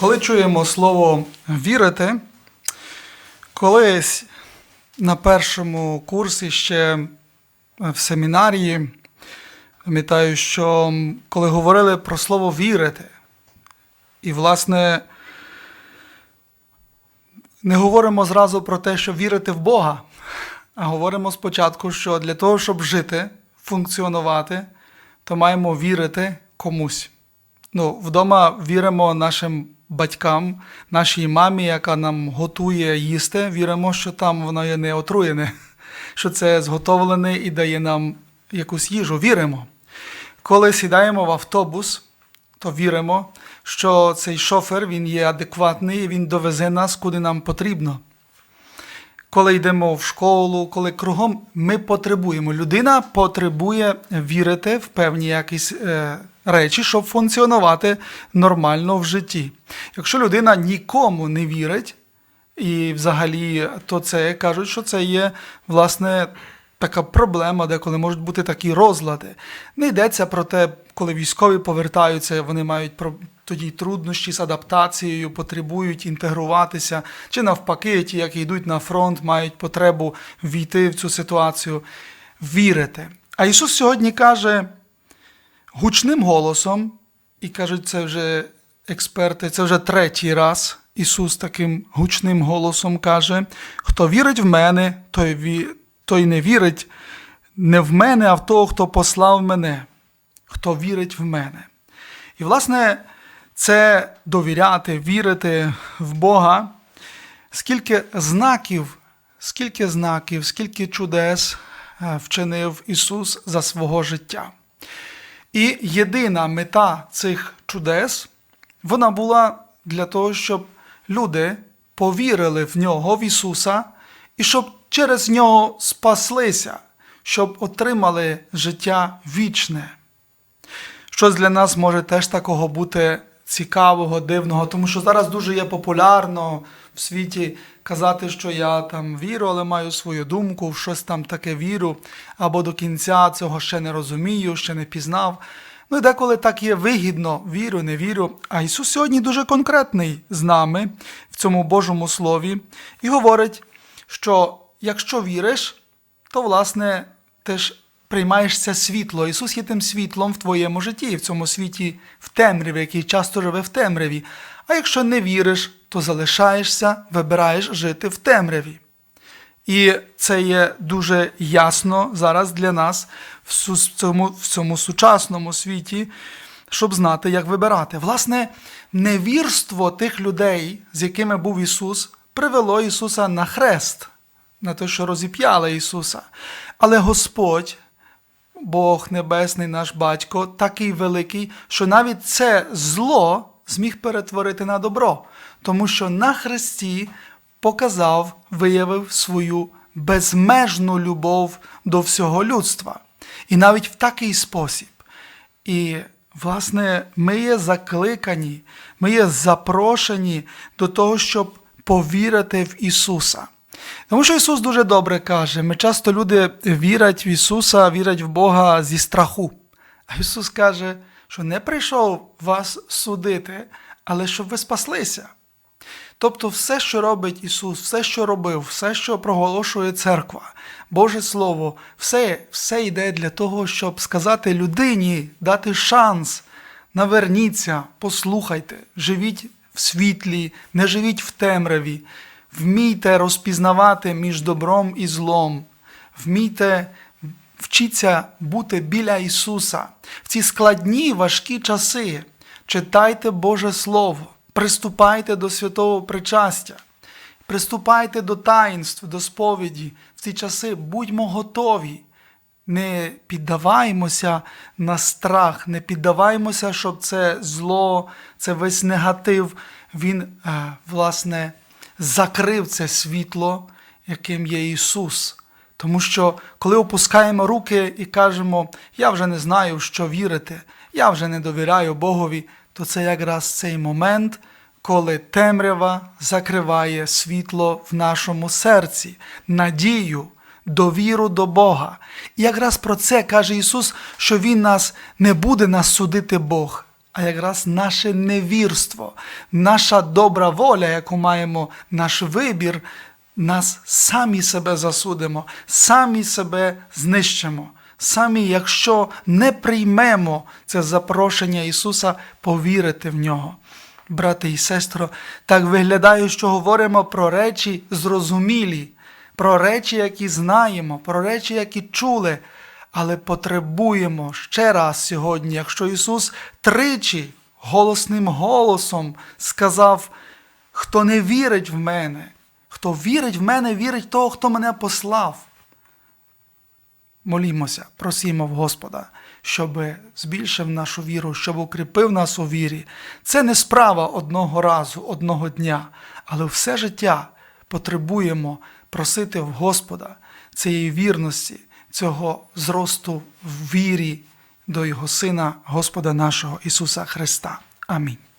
Коли чуємо слово вірити, колись на першому курсі ще в семінарії, пам'ятаю, що коли говорили про слово вірити, і, власне, не говоримо зразу про те, що вірити в Бога, а говоримо спочатку, що для того, щоб жити, функціонувати, то маємо вірити комусь. Ну, вдома віримо нашим батькам, нашій мамі, яка нам готує їсти, віримо, що там воно є не отруєне, що це зготовлене і дає нам якусь їжу. Віримо. Коли сідаємо в автобус, то віримо, що цей шофер він є адекватний, він довезе нас куди нам потрібно. Коли йдемо в школу, коли кругом ми потребуємо. Людина потребує вірити в певні якісь е, речі, щоб функціонувати нормально в житті. Якщо людина нікому не вірить, і взагалі, то це кажуть, що це є власне така проблема, деколи можуть бути такі розлади. Не йдеться про те, коли військові повертаються, вони мають тоді труднощі з адаптацією, потребують інтегруватися, чи навпаки, ті, які йдуть на фронт, мають потребу війти в цю ситуацію, вірити. А Ісус сьогодні каже гучним голосом, і кажуть, це вже експерти, це вже третій раз. Ісус таким гучним голосом каже: хто вірить в мене, той, ві... той не вірить не в мене, а в того, хто послав мене, хто вірить в мене. І, власне, це довіряти, вірити в Бога. Скільки знаків, скільки знаків, скільки чудес е, вчинив Ісус за свого життя. І єдина мета цих чудес вона була для того, щоб люди повірили в нього, в Ісуса, і щоб через нього спаслися, щоб отримали життя вічне. Щось для нас може теж такого бути цікавого, дивного, тому що зараз дуже є популярно в світі казати, що я там вірю, але маю свою думку, в щось там таке вірю, або до кінця цього ще не розумію, ще не пізнав. Ну і деколи так є вигідно, вірю, не вірю. А Ісус сьогодні дуже конкретний з нами в цьому Божому Слові і говорить, що якщо віриш, то власне ти ж приймаєш це світло. Ісус є тим світлом в твоєму житті, і в цьому світі в темряві, який часто живе в темряві. А якщо не віриш, то залишаєшся, вибираєш жити в темряві. І це є дуже ясно зараз для нас в цьому, в цьому сучасному світі, щоб знати, як вибирати. Власне, невірство тих людей, з якими був Ісус, привело Ісуса на хрест, на те, що розіп'яли Ісуса. Але Господь, Бог Небесний, наш Батько, такий великий, що навіть це зло зміг перетворити на добро, тому що на хресті показав, виявив свою безмежну любов до всього людства. І навіть в такий спосіб. І, власне, ми є закликані, ми є запрошені до того, щоб повірити в Ісуса. Тому що Ісус дуже добре каже, ми часто люди вірять в Ісуса, вірять в Бога зі страху. А Ісус каже, що не прийшов вас судити, але щоб ви спаслися. Тобто, все, що робить Ісус, все, що робив, все, що проголошує церква, Боже Слово, все, все йде для того, щоб сказати людині, дати шанс. Наверніться, послухайте, живіть в світлі, не живіть в темряві, вмійте розпізнавати між добром і злом, вмійте вчіться бути біля Ісуса. В ці складні, важкі часи читайте Боже Слово, приступайте до святого причастя, приступайте до таїнств, до сповіді. В ці часи будьмо готові. Не піддаваймося на страх, не піддаваймося, щоб це зло, це весь негатив, він, е, власне, закрив це світло, яким є Ісус. Тому що коли опускаємо руки і кажемо, я вже не знаю, в що вірити, я вже не довіряю Богові, то це якраз цей момент, коли темрява закриває світло в нашому серці, надію, довіру до Бога. І якраз про це каже Ісус, що Він нас не буде нас судити Бог, а якраз наше невірство, наша добра воля, яку маємо, наш вибір, нас самі себе засудимо, самі себе знищимо. Самі, якщо не приймемо це запрошення Ісуса повірити в нього. Брати і сестро, так виглядає, що говоримо про речі зрозумілі, про речі, які знаємо, про речі, які чули, але потребуємо ще раз сьогодні, якщо Ісус тричі голосним голосом сказав, хто не вірить в мене, хто вірить в мене, вірить того, хто мене послав. Молімося, просімо в Господа, щоб збільшив нашу віру, щоб укріпив нас у вірі. Це не справа одного разу, одного дня, але все життя потребуємо просити в Господа цієї вірності, цього зросту в вірі до Його Сина, Господа нашого Ісуса Христа. Амінь.